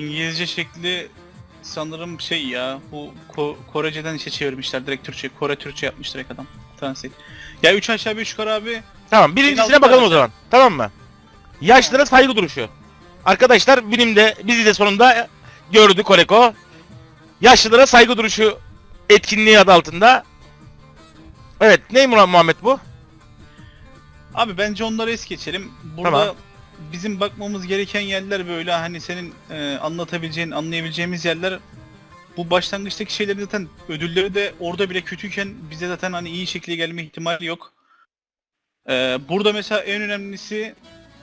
İngilizce şekli sanırım şey ya bu Ko- Korece'den işe çevirmişler direkt Türkçe. Kore Türkçe yapmış direkt adam. Translate. Ya 3 aşağı 5 yukarı abi. Tamam birincisine bakalım o zaman. Tamam mı? Yaşlılara saygı duruşu. Arkadaşlar bilimde bizi de sonunda gördü Koreko. Yaşlılara saygı duruşu etkinliği adı altında. Evet ne Muhammed bu? Abi bence onları es geçelim. Burada Tamam. Bizim bakmamız gereken yerler böyle hani senin e, anlatabileceğin, anlayabileceğimiz yerler. Bu başlangıçtaki şeyleri zaten ödülleri de orada bile kötüyken bize zaten hani iyi şekilde gelme ihtimali yok. E, burada mesela en önemlisi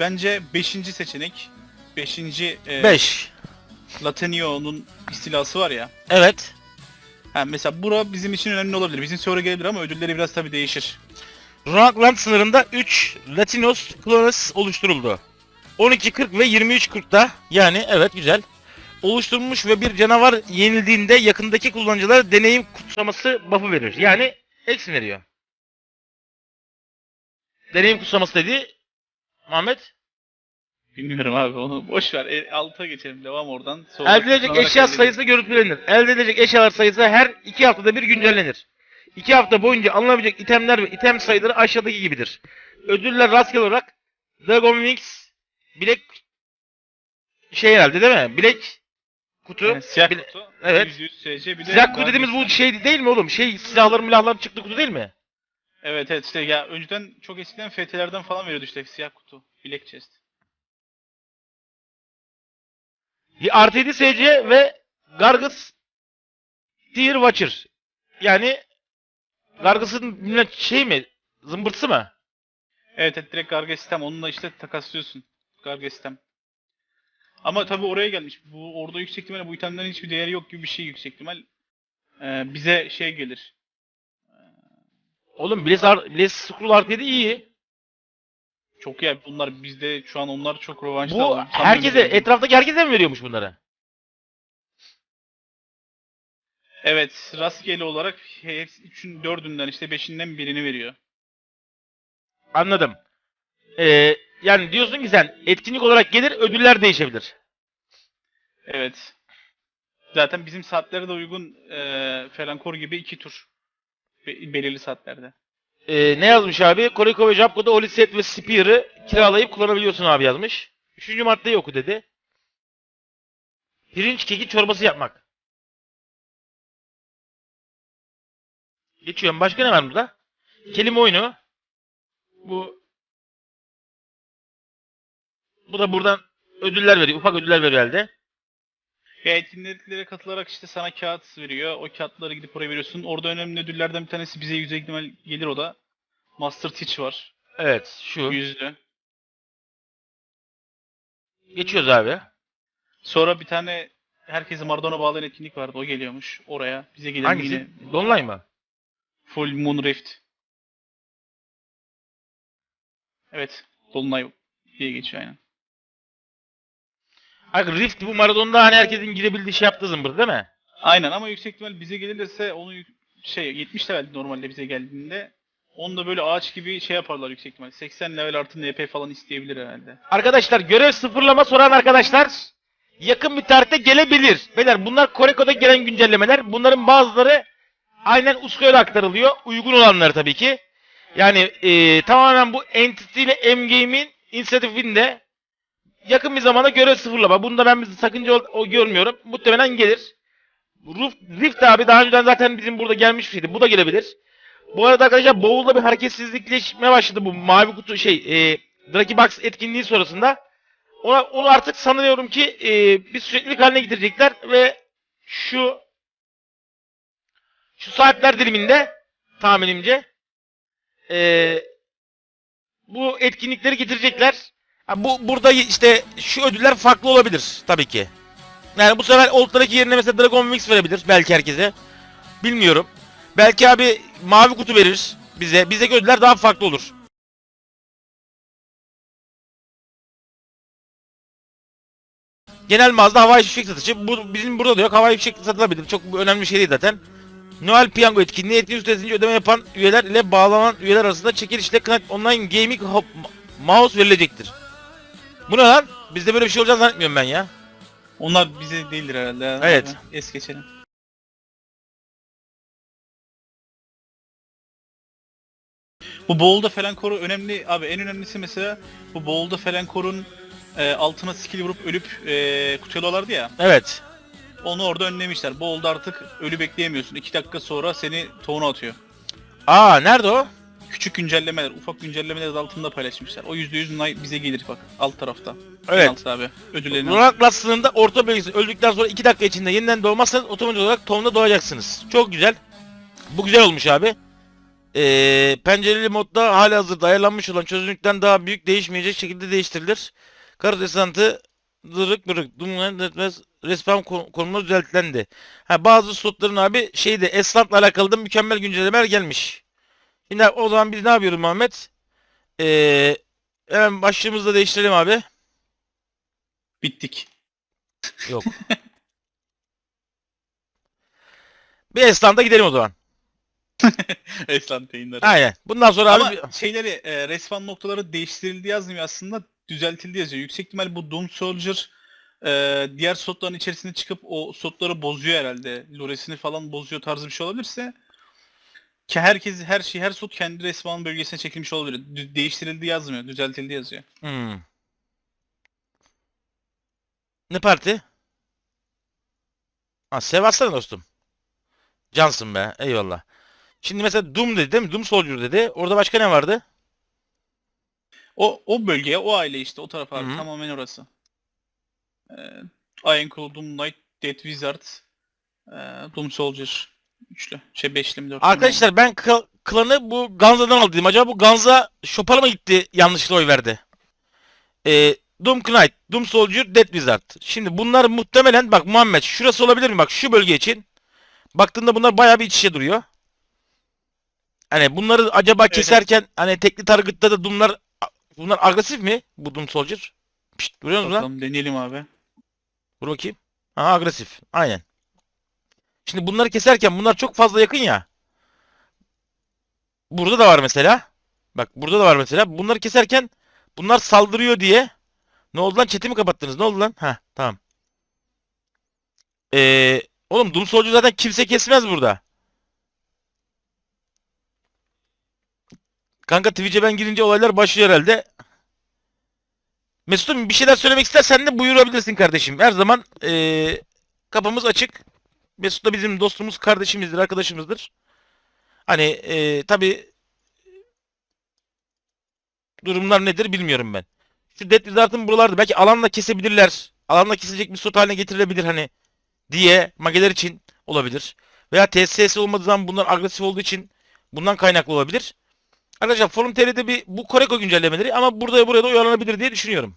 bence 5. seçenek. 5. 5. Latenio'nun istilası var ya. Evet. Ha mesela bura bizim için önemli olabilir. Bizim sonra gelebilir ama ödülleri biraz tabii değişir. Rockland sınırında 3 Latinos Clones oluşturuldu. 12.40 ve 23.40'da yani evet güzel. Oluşturulmuş ve bir canavar yenildiğinde yakındaki kullanıcılara deneyim kutsaması buff'ı verir. Yani eksi veriyor. Deneyim kutsaması dedi Muhammed. Bilmiyorum abi onu boş ver. E, alta geçelim. Devam oradan. Sonra Elde edilecek eşya elde edelim. sayısı görüntülenir. Elde edilecek eşyalar sayısı her 2 haftada bir güncellenir. 2 hafta boyunca alınabilecek itemler ve item sayıları aşağıdaki gibidir. Ödüller rastgele olarak Dragon Wings bilek şey herhalde değil mi? Bilek kutu. Yani siyah bile- kutu. evet. 100 SC bir de Silah kutu dediğimiz bu şey değil mi oğlum? Şey silahların milahların çıktı kutu değil mi? Evet evet işte ya önceden çok eskiden FT'lerden falan veriyordu işte siyah kutu. Bilek chest. Artı 7 SC ve Gargus Deer Watcher. Yani Gargus'ın bilmem şey mi? Zımbırtısı mı? Evet evet direkt Garga sistem. Onunla işte takaslıyorsun. Garga sistem. Ama tabi oraya gelmiş. Bu orada yüksek ihtimalle bu itemlerin hiçbir değeri yok gibi bir şey yüksek ihtimal. Ee, bize şey gelir. Oğlum Blaze, Ar- Blaze Scroll 7 iyi. Çok iyi. Bunlar bizde şu an onlar çok rövanşta. Bu alalım. Herkese, değil. etraftaki herkese mi veriyormuş bunları? Evet, rastgele olarak hepsi üçün dördünden işte beşinden birini veriyor. Anladım. Ee, yani diyorsun ki sen etkinlik olarak gelir ödüller değişebilir. Evet. Zaten bizim saatlere de uygun eee Felankor gibi iki tur. Be- belirli saatlerde. Ee, ne yazmış abi? Koreko ve Japko'da Oliset ve Spear'ı kiralayıp kullanabiliyorsun abi yazmış. Üçüncü maddeyi oku dedi. Pirinç keki çorbası yapmak. Geçiyorum. Başka ne var burada? Kelime oyunu. Bu bu da buradan ödüller veriyor. Ufak ödüller veriyor. Ya etkinliklere katılarak işte sana kağıt veriyor. O kağıtları gidip oraya veriyorsun. Orada önemli ödüllerden bir tanesi bize yüksek ihtimal gelir o da. Master Teach var. Evet. Şu. Yüzlü. Geçiyoruz abi. Sonra bir tane herkesi Maradona bağlayan etkinlik vardı. O geliyormuş oraya. Bize gelir Hangisi? yine. Dolunay mı? Full Moon Rift. Evet. Dolunay diye geçiyor aynen. Hayır Rift bu Maradona'da hani herkesin girebildiği şey yaptığı zımbır değil mi? Aynen ama yüksek ihtimal bize gelirse onu yük- şey 70 level normalde bize geldiğinde onu da böyle ağaç gibi şey yaparlar yüksek ihtimal. 80 level artı NP falan isteyebilir herhalde. Arkadaşlar görev sıfırlama soran arkadaşlar yakın bir tarihte gelebilir. Beyler bunlar Koreko'da gelen güncellemeler. Bunların bazıları aynen Usko'ya aktarılıyor. Uygun olanları tabii ki. Yani eee, tamamen bu Entity ile M-Game'in inisiyatifinde yakın bir zamanda görev sıfırlama. Bunda ben bir sakınca o görmüyorum. Muhtemelen gelir. Rift, Rift abi daha önceden zaten bizim burada gelmiş şeydi. Bu da gelebilir. Bu arada arkadaşlar Bowl'da bir hareketsizlikleşmeye başladı bu mavi kutu şey e, Draki Box etkinliği sonrasında. Ona, onu artık sanıyorum ki e, bir süreklilik haline getirecekler ve şu şu saatler diliminde tahminimce e, bu etkinlikleri getirecekler. Bu burada işte şu ödüller farklı olabilir tabii ki. Yani bu sefer Old Draki yerine mesela Dragon Mix verebilir belki herkese. Bilmiyorum. Belki abi mavi kutu verir bize. Bizdeki ödüller daha farklı olur. Genel mağazada havai fişek satışı. Bu, bizim burada da yok. Havai fişek satılabilir. Çok önemli bir şey değil zaten. Noel Piyango etkinliği etkinlik süresince ödeme yapan üyeler ile bağlanan üyeler arasında çekilişle Knight Online Gaming Mouse verilecektir. Bu ne lan? Bizde böyle bir şey olacağını zannetmiyorum ben ya. Onlar bize değildir herhalde. ya. Evet. Es geçelim. Bu Bowl'da falan koru önemli abi en önemlisi mesela bu Bowl'da falan korun e, altına skill vurup ölüp e, kutuyorlardı ya Evet. onu orada önlemişler. Bowl'da artık ölü bekleyemiyorsun. 2 dakika sonra seni toğuna atıyor. Aa nerede o? Küçük güncellemeler, ufak güncellemeler de altında paylaşmışlar. O %100 nay bize gelir bak alt tarafta. En Evet. altta abi. Ödüllerini al. Lunar sınırında orta bölgesi öldükten sonra 2 dakika içinde yeniden doğmazsanız otomatik olarak tohumda doğacaksınız. Çok güzel. Bu güzel olmuş abi. Ee, pencereli modda hali hazırda ayarlanmış olan çözünürlükten daha büyük değişmeyecek şekilde değiştirilir. Kara desantı dırık bırık duman etmez respawn kon- konumları düzeltilendi. Ha bazı slotların abi şeyde Esland'la alakalı da mükemmel güncellemeler gelmiş. Şimdi o zaman biz ne yapıyoruz Muhammed? Ee, hemen başlığımızı da değiştirelim abi. Bittik. Yok. Bir Esland'a gidelim o zaman. Eslan Peyinler. Aynen. Bundan sonra abi Ama bir- şeyleri, e, respawn noktaları değiştirildi yazmıyor aslında düzeltildi yazıyor. Yüksek ihtimal bu Doom Soldier e, diğer slotların içerisine çıkıp o slotları bozuyor herhalde. Loresini falan bozuyor tarzı bir şey olabilirse ki herkes her şey her slot kendi respawn bölgesine çekilmiş olabilir. Dü- değiştirildi yazmıyor, düzeltildi yazıyor. Hmm. Ne parti? Ha Sevatsana dostum. Cansın be. Eyvallah. Şimdi mesela Doom dedi değil mi? Doom Soldier dedi. Orada başka ne vardı? O o bölgeye, o aile işte o taraf abi Hı hı. tamamen orası. E, Iron Claw, Doom Knight, Dead Wizard, e, Doom Soldier üçlü. Şey beşli mi dörtlü? Arkadaşlar ben kla- klanı bu Ganza'dan aldıydım. Acaba bu Ganza Şopal'a mı gitti yanlışlıkla oy verdi? Ee, Doom Knight, Doom Soldier, Dead Wizard. Şimdi bunlar muhtemelen bak Muhammed şurası olabilir mi? Bak şu bölge için. Baktığında bunlar bayağı bir iç içe duruyor. Hani bunları acaba Evet. keserken hani tekli target'ta da Doom'lar bunlar agresif mi? Bu Doom Soldier. Pişt, duruyor musun lan? Bakalım deneyelim abi. Dur bakayım. Ha agresif. Aynen. Şimdi bunları keserken bunlar çok fazla yakın ya. Burada da var mesela. Bak burada da var mesela. Bunları keserken bunlar saldırıyor diye. Ne oldu lan? Chat'i mi kapattınız? Ne oldu lan? Ha tamam. Ee, oğlum Doom Soldier zaten kimse kesmez burada. Kanka Twitch'e ben girince olaylar başlıyor herhalde. Mesut'um bir şeyler söylemek istersen de buyurabilirsin kardeşim. Her zaman ee, kapımız açık. Mesut da bizim dostumuz, kardeşimizdir, arkadaşımızdır. Hani ee, tabi durumlar nedir bilmiyorum ben. Şu Dead Wizard'ın buralarda belki alanla kesebilirler. Alanla kesilecek bir slot haline getirilebilir hani diye mageler için olabilir. Veya TSS olmadığı zaman bunlar agresif olduğu için bundan kaynaklı olabilir. Arkadaşlar Forum TR'de bir bu Koreko güncellemeleri ama burada buraya da uyarlanabilir diye düşünüyorum.